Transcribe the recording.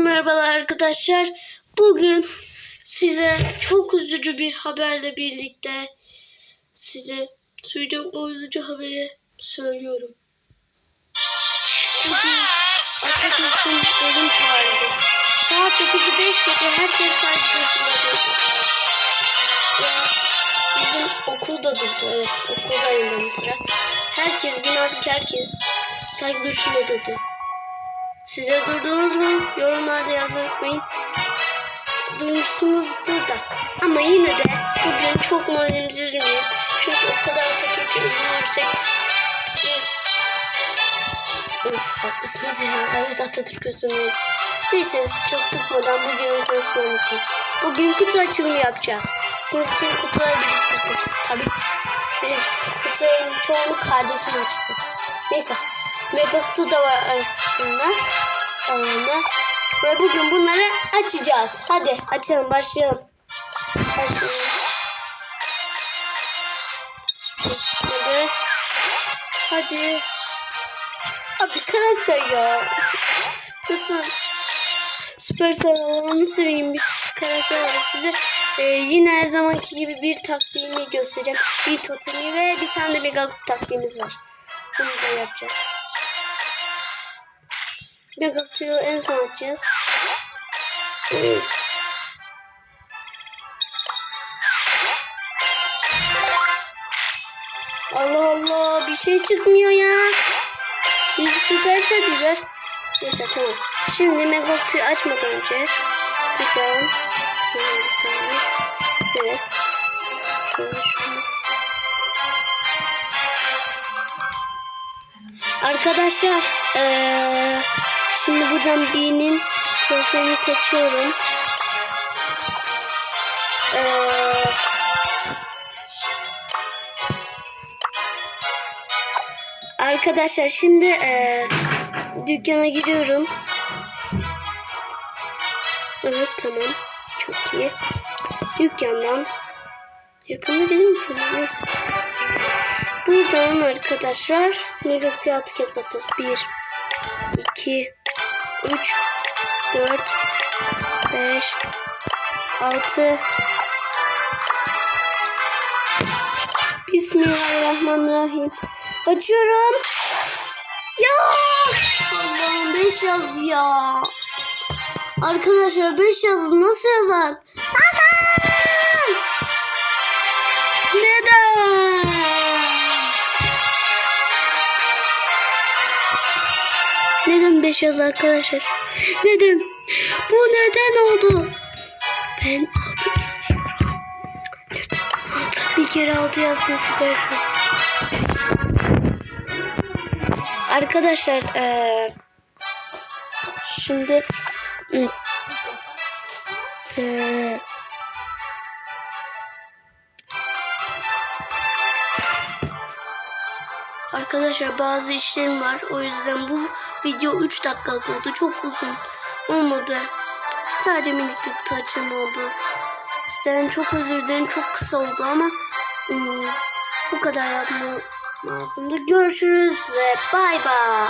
Merhabalar arkadaşlar. Bugün size çok üzücü bir haberle birlikte size söyleyeceğim o üzücü haberi söylüyorum. Bugün ölüm tarihi. Saat 9'u 5 gece herkes. Ve bizim okulda durdu. Evet okuldayım ben sıra. Herkes binadaki herkes saygı duruşunda durdu. Size durdunuz mu? Yorumlarda yazmayı unutmayın. Duymuşsunuzdur da. Ama yine de bugün çok moralimizi üzmeyin. Çünkü o kadar Atatürk'ü üzülürsek biz... Of haklısınız ya. Evet Atatürk üzülmeyiz. Neyse sizi çok sıkmadan bugünün konusunu anlatayım. Bugün kutu açılımı yapacağız. Sizin için kutuları biriktirdim. Tabii. Kutuların çoğunu kardeşim açtı. Neyse. Mega kutu da var arasında. Aralarında. Ve bugün bunları açacağız. Hadi açalım başlayalım. Başlayalım. Hadi. Hadi. Abi karakter ya. Lütfen. Süperstar olanı seveyim bir karakter var. Size e, yine her zamanki gibi bir taktiğimi göstereceğim. Bir totemi ve bir tane de mega taktiğimiz var. Bunu da yapacağız. Mega kutuyu en son açacağız. Allah Allah bir şey çıkmıyor ya. Şimdi süperse biber. Neyse tamam. Şimdi mega kutuyu açmadan önce bir daha. Evet. Şöyle şöyle. Arkadaşlar eee, şimdi buradan B'nin profilini seçiyorum. Eee, arkadaşlar şimdi eee, dükkana giriyorum. Evet tamam. Çok iyi. Dükkandan yakında gelir misin? Neyse. Buradan arkadaşlar mega kutuya altı kez basıyoruz. 1 2 3 4 5 6 Bismillahirrahmanirrahim. Açıyorum. Ya! Allah'ım 5 yazdı ya. Arkadaşlar 5 yazdı. Nasıl yazar? Neden 5 yazdı arkadaşlar? Neden? Bu neden oldu? Ben 6 istiyorum. Bir kere 6 yazdım süper. Arkadaşlar eee şimdi eee Arkadaşlar bazı işlerim var. O yüzden bu video 3 dakikalık oldu. Çok uzun olmadı. Sadece minik bir kutu açım oldu. Sizden çok özür dilerim. Çok kısa oldu ama ım, bu kadar yapmam lazımdı. Görüşürüz ve bay bay.